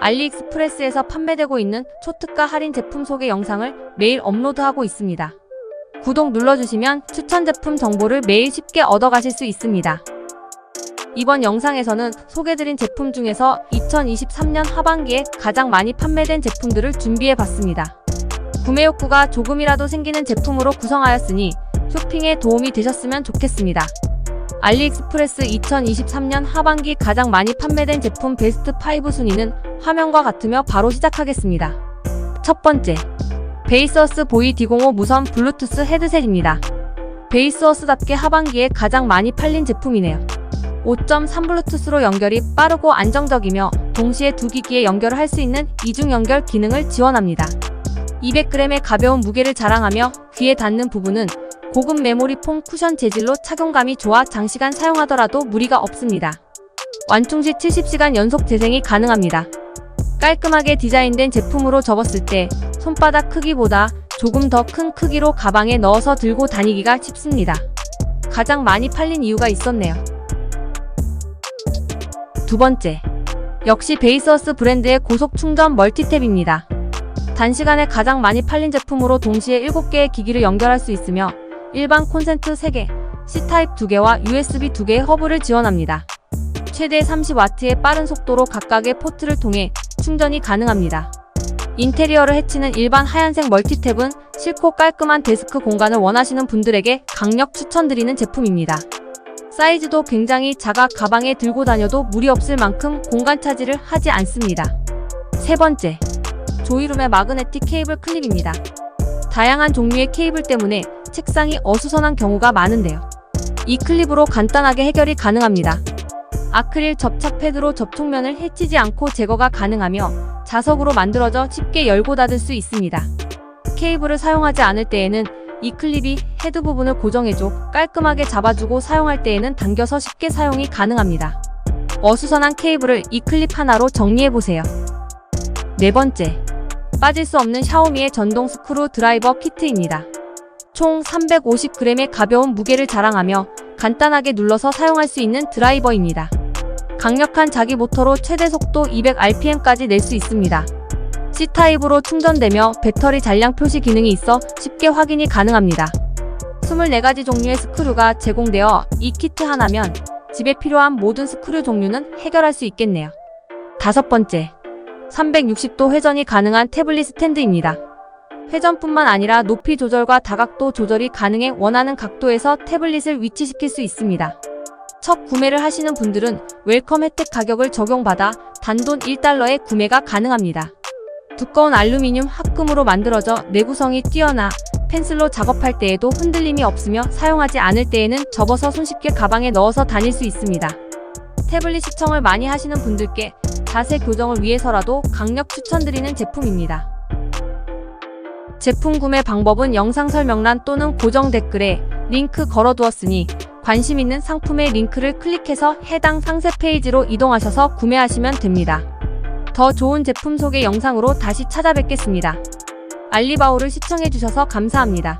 알리익스프레스에서 판매되고 있는 초특가 할인 제품 소개 영상을 매일 업로드하고 있습니다. 구독 눌러주시면 추천 제품 정보를 매일 쉽게 얻어가실 수 있습니다. 이번 영상에서는 소개드린 제품 중에서 2023년 하반기에 가장 많이 판매된 제품들을 준비해봤습니다. 구매 욕구가 조금이라도 생기는 제품으로 구성하였으니 쇼핑에 도움이 되셨으면 좋겠습니다. 알리익스프레스 2023년 하반기 가장 많이 판매된 제품 베스트 5 순위는 화면과 같으며 바로 시작하겠습니다. 첫 번째, 베이스어스 보이 D05 무선 블루투스 헤드셋입니다. 베이스어스답게 하반기에 가장 많이 팔린 제품이네요. 5.3 블루투스로 연결이 빠르고 안정적이며 동시에 두 기기에 연결을 할 수 있는 이중 연결 기능을 지원합니다. 200g의 가벼운 무게를 자랑하며 귀에 닿는 부분은 고급 메모리 폼 쿠션 재질로 착용감이 좋아 장시간 사용하더라도 무리가 없습니다. 완충 시 70시간 연속 재생이 가능합니다. 깔끔하게 디자인된 제품으로 접었을 때 손바닥 크기보다 조금 더 큰 크기로 가방에 넣어서 들고 다니기가 쉽습니다. 가장 많이 팔린 이유가 있었네요. 두 번째. 역시 베이서스 브랜드의 고속 충전 멀티탭입니다. 단시간에 가장 많이 팔린 제품으로 동시에 7개의 기기를 연결할 수 있으며 일반 콘센트 3개, C타입 2개와 USB 2개의 허브를 지원합니다. 최대 30W의 빠른 속도로 각각의 포트를 통해 충전이 가능합니다. 인테리어를 해치는 일반 하얀색 멀티탭은 쉽고 깔끔한 데스크 공간을 원하시는 분들에게 강력 추천드리는 제품입니다. 사이즈도 굉장히 작아 가방에 들고 다녀도 무리 없을 만큼 공간 차지를 하지 않습니다. 세 번째, 조이룸의 마그네틱 케이블 클립입니다. 다양한 종류의 케이블 때문에 책상이 어수선한 경우가 많은데요. 이 클립으로 간단하게 해결이 가능합니다. 아크릴 접착 패드로 접촉면을 해치지 않고 제거가 가능하며 자석으로 만들어져 쉽게 열고 닫을 수 있습니다. 케이블을 사용하지 않을 때에는 이 클립이 헤드 부분을 고정해줘 깔끔하게 잡아주고 사용할 때에는 당겨서 쉽게 사용이 가능합니다. 어수선한 케이블을 이 클립 하나로 정리해보세요. 네 번째, 빠질 수 없는 샤오미의 전동 스크루 드라이버 키트입니다. 총 350g의 가벼운 무게를 자랑하며 간단하게 눌러서 사용할 수 있는 드라이버입니다. 강력한 자기 모터로 최대 속도 200rpm까지 낼 수 있습니다. C타입으로 충전되며 배터리 잔량 표시 기능이 있어 쉽게 확인이 가능합니다. 24가지 종류의 스크류가 제공되어 이 키트 하나면 집에 필요한 모든 스크류 종류는 해결할 수 있겠네요. 다섯 번째, 360도 회전이 가능한 태블릿 스탠드입니다. 회전뿐만 아니라 높이 조절과 다각도 조절이 가능해 원하는 각도에서 태블릿을 위치시킬 수 있습니다. 첫 구매를 하시는 분들은 웰컴 혜택 가격을 적용받아 단돈 1달러에 구매가 가능합니다. 두꺼운 알루미늄 합금으로 만들어져 내구성이 뛰어나 펜슬로 작업할 때에도 흔들림이 없으며 사용하지 않을 때에는 접어서 손쉽게 가방에 넣어서 다닐 수 있습니다. 태블릿 시청을 많이 하시는 분들께 자세 교정을 위해서라도 강력 추천드리는 제품입니다. 제품 구매 방법은 영상 설명란 또는 고정 댓글에 링크 걸어두었으니 관심 있는 상품의 링크를 클릭해서 해당 상세 페이지로 이동하셔서 구매하시면 됩니다. 더 좋은 제품 소개 영상으로 다시 찾아뵙겠습니다. 알리바오를 시청해주셔서 감사합니다.